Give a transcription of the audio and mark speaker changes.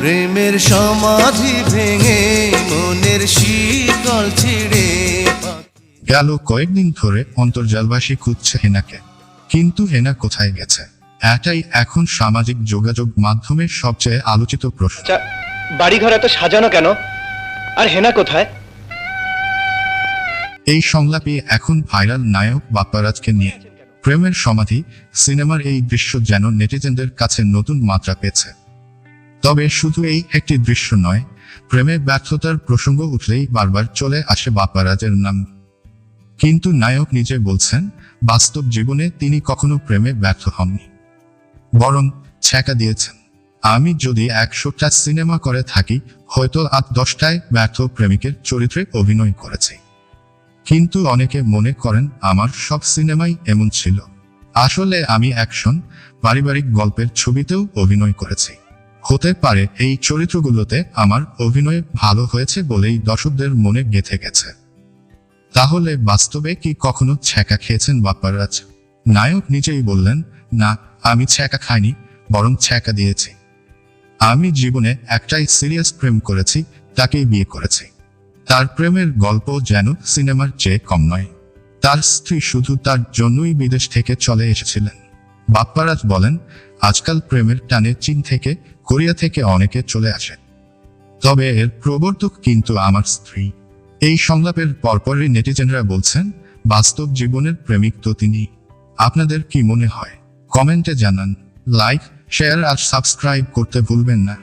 Speaker 1: প্রেমের সমাধি ভেঙে মনের শীতল ছিড়ে
Speaker 2: গেল কয়েকদিন ধরে অন্তর্জালবাসী খুঁজছে হেনাকে। কিন্তু হেনা কোথায় গেছে? এটাই এখন সামাজিক যোগাযোগ মাধ্যমের সবচেয়ে আলোচিত প্রশ্ন।
Speaker 3: বাড়িঘর এত সাজানো কেন? আর হেনা কোথায়?
Speaker 2: এই সংলাপে এখন ভাইরাল নায়ক বাপ্পারাজকে নিয়ে প্রেমের সমাধি সিনেমার এই দৃশ্য যেন নেটিজেনদের কাছে নতুন মাত্রা পেয়েছে। তবে শুধু এই একটি দৃশ্য নয়, প্রেমে ব্যর্থতার প্রসঙ্গ উঠলেই বারবার চলে আসে বাপ্পারাজের নাম। কিন্তু নায়ক নিজে বলছেন, বাস্তব জীবনে তিনি কখনো প্রেমে ব্যর্থ হননি। বরং ছ্যাঁকা দিয়েছেন, আমি যদি একশোটা সিনেমা করে থাকি, হয়তো আট দশটায় ব্যর্থ প্রেমিকের চরিত্রে অভিনয় করেছি। কিন্তু অনেকে মনে করেন, আমার সব সিনেমাই এমন ছিল। আসলে আমি অ্যাকশন পারিবারিক গল্পের ছবিতেও অভিনয় করেছি। হতে পারে এই চরিত্রগুলোতে আমার অভিনয় ভালো হয়েছে বলেই দর্শকদের মনে গেঁথে গেছে। তাহলে বাস্তবে কি কখনো ছ্যাঁকা খেয়েছেন বাপ্পারাজ? নায়ক নিজেই বললেন, না, আমি ছ্যাঁকা খাইনি, বরং ছ্যাঁকা দিয়েছি। আমি জীবনে একটাই সিরিয়াস প্রেম করেছি, তাকেই বিয়ে করেছি। তার প্রেমের গল্প যেন সিনেমার চেয়ে কম নয়। তার স্ত্রী শুধু তার জন্যই বিদেশ থেকে চলে এসেছিলেন। বাপ্পারাজ বলেন, আজকাল প্রেমের টানে চীন থেকে কোরিয়া থেকে অনেকে চলে আসে তবে এর প্রবর্তক কিন্তু আমার স্ত্রী। এই সংলাপের পরপরই নেটিজেনরা বলছেন, বাস্তব জীবনের প্রেমিক তো তিনি। আপনাদের কি মনে হয়? কমেন্টে জানান, লাইক, শেয়ার আর সাবস্ক্রাইব করতে ভুলবেন না।